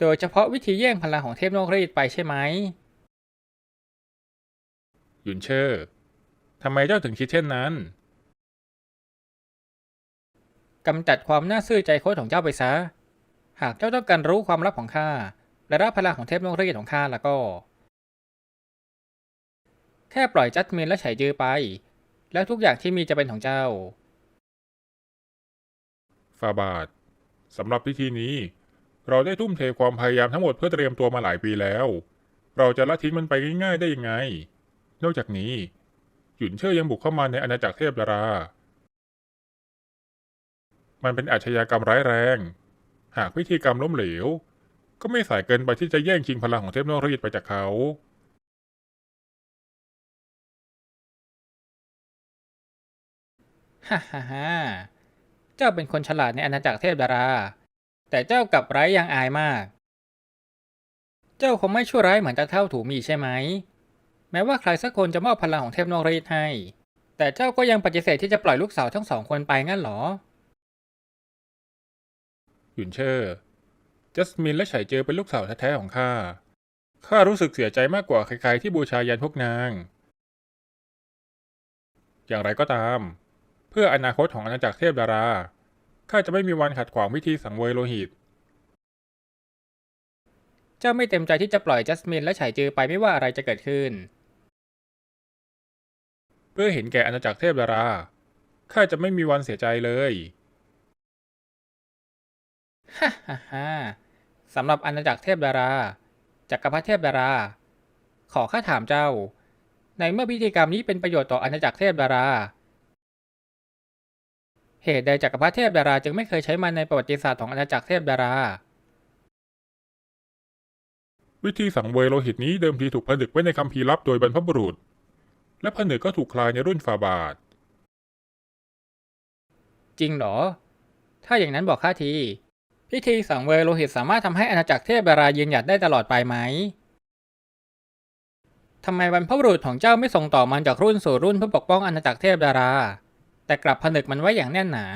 โดยเฉพาะวิธีแย่งพลังของเทพนกรีดไปใช่ไหม หยุนเชอร์ทำไมเจ้าถึงคิดเช่นนั้น กำจัดความน่าซื่อใจโค้ดของเจ้าไปซะ หากเจ้าต้องการรู้ความลับของข้า และรับพลังของเทพนกรีดของข้าแล้วก็ แค่ปล่อยจัดมินและไฉจือไป แล้วทุกอย่างที่มีจะเป็นของเจ้า ฟาบาทสำหรับพิธีนี้ เราได้ทุ่มเทความพยายามทั้งหมดเพื่อเตรียมตัวมาหลายปีแล้ว เราจะละทิ้งมันไปง่ายๆได้ยังไง นอกจากนี้ หยุนเชื่อยังบุกเข้ามาในอาณาจักรเทพดารา มันเป็นอาชญากรรมร้ายแรง หากพิธีกรรมล้มเหลว ก็ไม่สายเกินไปที่จะแย่งชิงพลังของเทพนอกรีดไปจากเขาฮ่าฮ่าฮ่าเจ้าเป็นคนฉลาดในอาณาจักรเทพดารา แต่เจ้ากลับไร้ยางอายมาก เจ้าคงไม่ชั่วร้ายเหมือนตาเท่าถูมีใช่ไหม แม้ว่าใครสักคนจะมอบพลังของเทพนอกรีดให้ แต่เจ้าก็ยังปฏิเสธที่จะปล่อยลูกสาวทั้งสองคนไปงั้นเหรอ หยุนเชอร์จัสมินและไฉเจอเป็นลูกสาวแท้ๆของข้า ข้ารู้สึกเสียใจมากกว่าใครๆที่บูชายันพวกนาง อย่างไรก็ตาม เพื่ออนาคตของอาณาจักรเทพดารา ข้าจะไม่มีวันขัดขวางพิธีสังเวยโลหิต เจ้าไม่เต็มใจที่จะปล่อยจัสมินและไฉจือไปไม่ว่าอะไรจะเกิดขึ้น เพื่อเห็นแก่อาณาจักรเทพดาราข้าจะไม่มีวันเสียใจเลยฮ่าฮ่าฮ่าสำหรับอาณาจักรเทพดาราจักรพรรดิเทพดารา ขอข้าถามเจ้า ในเมื่อพิธีกรรมนี้เป็นประโยชน์ต่ออาณาจักรเทพดารา เหตุใดจักรพรรดิเทพดาราจึงไม่เคยใช้มันในประวัติศาสตร์ของอาณาจักรเทพดารา วิธีสังเวยโลหิตนี้เดิมทีถูกผนึกไว้ในคัมภีร์ลับโดยบรรพบุรุษ และผนึกก็ถูกคลายในรุ่นฟาบาท จริงเหรอ ถ้าอย่างนั้นบอกข้าที พิธีสังเวยโลหิตสามารถทำให้อาณาจักรเทพดารายืนหยัดได้ตลอดไปไหมทำไมบรรพบุรุษของเจ้าไม่ส่งต่อมันจากรุ่นสู่รุ่นเพื่อปกป้องอาณาจักรเทพดารา แต่กลับผนึกมันไว้อย่างแน่นหนา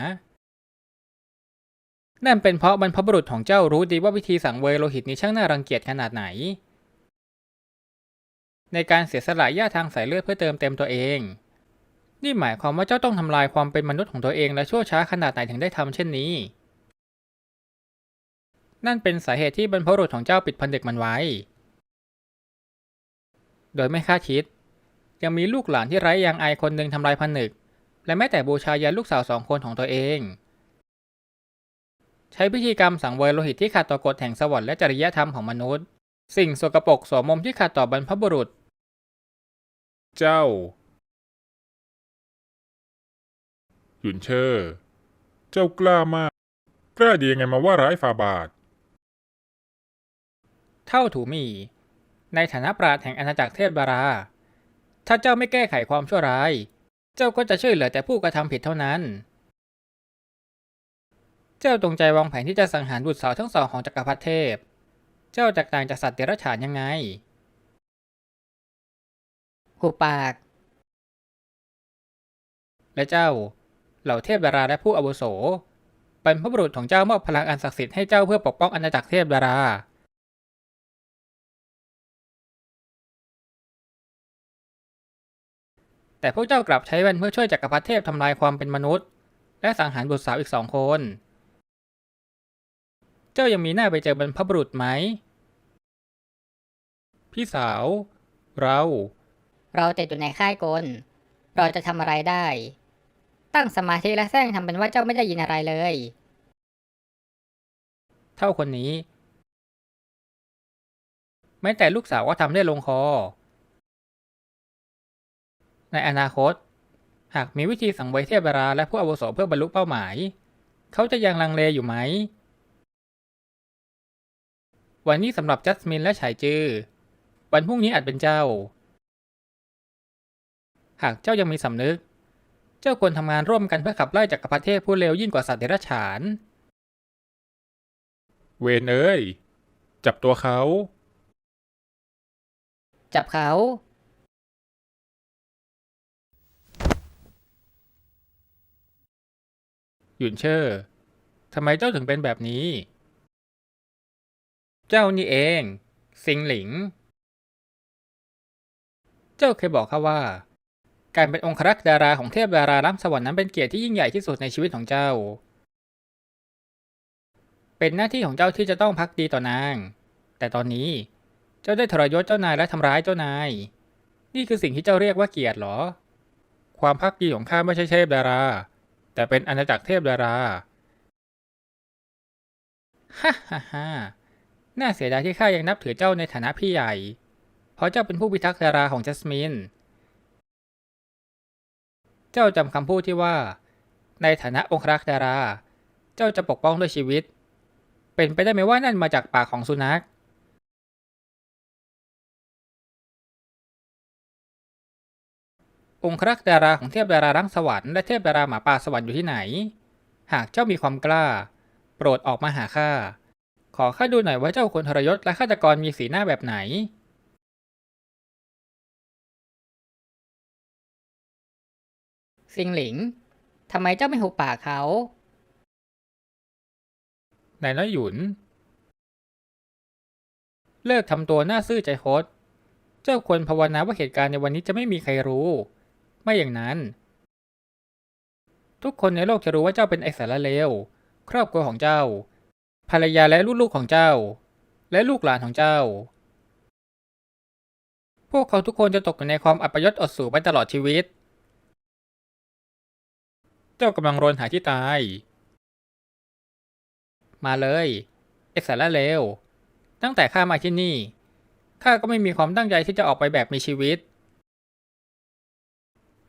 นั่นเป็นเพราะบรรพบุรุษของเจ้ารู้ดีว่าวิธีสังเวยโลหิตนี้ช่างน่ารังเกียจขนาดไหน ในการเสียสละหญ้าทางสายเลือดเพื่อเติมเต็มตัวเอง นี่หมายความว่าเจ้าต้องทำลายความเป็นมนุษย์ของตัวเองและชั่วช้าขนาดไหนถึงได้ทำเช่นนี้ นั่นเป็นสาเหตุที่บรรพบุรุษของเจ้าปิดผนึกมันไว้ โดยไม่คาดคิดยังมีลูกหลานที่ไร้ยางอายคนหนึ่งทำลายผนึก และแม้แต่บูชายันลูกสาวสองคนของตัวเอง ใช้พิธีกรรมสังเวยโลหิตที่ขัดต่อกฎแห่งสวรรค์และจริยธรรมของมนุษย์ สิ่งสกปรกสวมมมที่ขัดต่อบรรพบุรุษ เจ้า หยุนเชอร์ เจ้ากล้ามาก กล้าดียังไงมาว่าร้ายฟาบาท เท่าถูหมี ในฐานะปราชญ์แห่งอาณาจักรเทพดารา ถ้าเจ้าไม่แก้ไขความชั่วร้าย เจ้าก็จะช่วยเหลือแต่ผู้กระทำผิดเท่านั้น เจ้าตรงใจวางแผนที่จะสังหารบุตรสาวทั้งสองของจักรพรรดิเทพ เจ้าจากต่างจากสัตว์เดรัจฉานยังไงหูปาก และเจ้า เหล่าเทพดาราและผู้อาวุโสบรรพบุรุษของเจ้ามอบพลังอันศักดิ์สิทธิ์ให้เจ้าเพื่อปกป้องอาณาจักรเทพดารา แต่พวกเจ้ากลับใช้มันเพื่อช่วยจักรพรรดิเทพทำลายความเป็นมนุษย์ และสังหารบุตรสาวอีกสองคน เจ้ายังมีหน้าไปเจอบรรพบุรุษไหม พี่สาว เรา เราติดอยู่ในค่ายกล เราจะทำอะไรได้ ตั้งสมาธิและแซงทำเป็นว่าเจ้าไม่ได้ยินอะไรเลย เท่าคนนี้ แม้แต่ลูกสาวก็ทำได้ลงคอ ในอนาคต หากมีวิธีสังเวยเทพดาราและผู้อาวุโสเพื่อบรรลุเป้าหมาย เขาจะยังลังเลอยู่ไหม วันนี้สำหรับจัสมินและฉายจือ วันพรุ่งนี้อาจเป็นเจ้า หากเจ้ายังมีสำนึก เจ้าควรทำงานร่วมกันเพื่อขับไล่จักรพรรดิเทพผู้เลวยิ่งกว่าสัตว์เดรัจฉาน เวนเอ้ย จับตัวเขา จับเขา หยุนเชอร์ทำไมเจ้าถึงเป็นแบบนี้ เจ้านี่เองซิงหลิง เจ้าเคยบอกข้าว่า การเป็นองครักษ์ดาราของเทพดาราล้ำสวรรค์นั้นเป็นเกียรติที่ยิ่งใหญ่ที่สุดในชีวิตของเจ้า เป็นหน้าที่ของเจ้าที่จะต้องพักดีต่อนาง แต่ตอนนี้เจ้าได้ทรยศเจ้านายและทำร้ายเจ้านาย นี่คือสิ่งที่เจ้าเรียกว่าเกียรติเหรอ ความพักดีของข้าไม่ใช่เทพดารา แต่เป็นอาณาจักรเทพดาราฮ่าฮ่าฮ่าน่าเสียดายที่ข้ายังนับถือเจ้าในฐานะพี่ใหญ่ เพราะเจ้าเป็นผู้พิทักษ์ดาราของจัสมิน เจ้าจำคำพูดที่ว่า ในฐานะองครักษ์ดารา เจ้าจะปกป้องด้วยชีวิต เป็นไปได้ไหมว่านั่นมาจากปากของสุนัข องครักษ์ดาราของเทพดารารังสวรรค์และเทพดาราหมาป่าสวรรค์อยู่ที่ไหน หากเจ้ามีความกล้า โปรดออกมาหาข้า ขอข้าดูหน่อยว่าเจ้าคนทรยศและฆาตกรมีสีหน้าแบบไหน ซิงหลิง ทำไมเจ้าไม่หุบปากเขานายน้อยหยุน เลิกทำตัวหน้าซื่อใจโคตเจ้าควรภาวนาว่าเหตุการณ์ในวันนี้จะไม่มีใครรู้ ไม่อย่างนั้น ทุกคนในโลกจะรู้ว่าเจ้าเป็นไอสารเลว ครอบครัวของเจ้า ภรรยาและลูกๆของเจ้า และลูกหลานของเจ้า พวกเขาทุกคนจะตกอยู่ในความอัปยศอดสูไปตลอดชีวิต เจ้ากำลังรนหาที่ตาย มาเลยไอสารเลวตั้งแต่ข้ามาที่นี่ข้าก็ไม่มีความตั้งใจที่จะออกไปแบบมีชีวิต